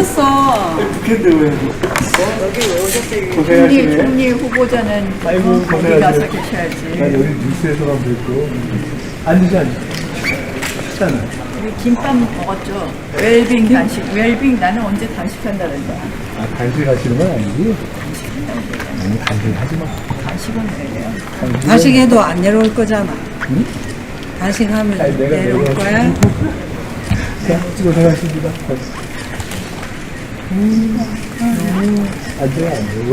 오셨어. 국회인데 왜? 여기 왜 오셨어요? 고생하시네. 총리, 총리 후보자는 아이고, 어, 거기 고생하시네. 가서 난 계셔야지. 여기 뉴스에서만 뵙고 앉으시 앉으시 식사는 우리 김밥 먹었죠? 웰빙 간식. 웰빙 나는 언제 단식한다 그랬다. 아 간식 하시는 건 아니지? 아니 간식 하지 마 간식은 왜 이래요? 간식은- 단식해도 안 내려올 거잖아. 단식하면 아니, 내가 내려올 내려올 거야? 자 음, 앉 아요 앉아요 왜?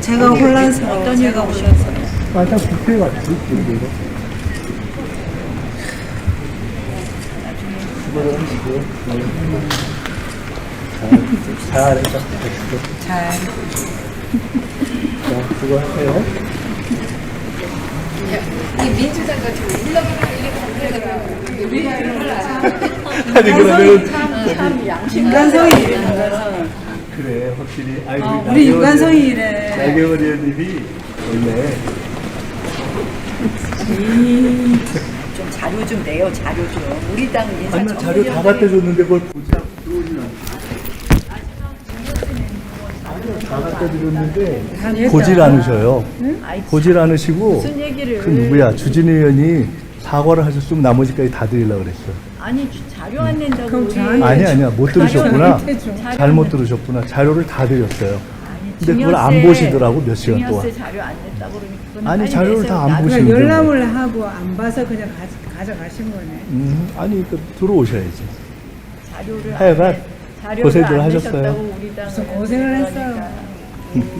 제가 혼란스러워. 어떤 제가 일가 혼란스러워. 아까 뷔페 왔지 이거 수고를 하시고 잘 잘했다 잘. 자 수고하세요 아니 그러면 참 양심 윤관성이 이 래, 윤관성. 그래 확실히. 아이고 우리 윤관성이 이래. 나경원 의원님이 원래 좀 자료 좀 내요 자료 좀. 우리 당 인사 아니 나 자료 다 갖다 줬는데 그걸 보지 않고 않아 다 갖다 드렸는데. 보질 않으셔요. 아이, 보질 않으시고 무슨 얘기를. 그 누구야? 주진우 의원이 사과를 하셨으면 나머지까지 다 드리려고 그랬어 아니 주- 자료 안 낸다고 그럼 우리 저한테 아니 아니야 못 들으셨구나 줘. 잘못 들으셨구나 자료를 다 드렸어요 아니, 근데 그걸 안 증여세- 보시더라고, 몇 시간 동안. 증여세 자료 안 냈다고 그러니까 그건 아니, 빨리 자료를 내세요. 다안 보시는 그러니까 거예요. 열람을 하고 안 봐서 그냥 가, 가져가신 거네. 음, 아니 그 들어오셔야지 자료를 하여간 안 내- 자료를 고생들 안 하셨어요. 내셨다고 우리 당 무슨 고생을 했어요. 그러니까.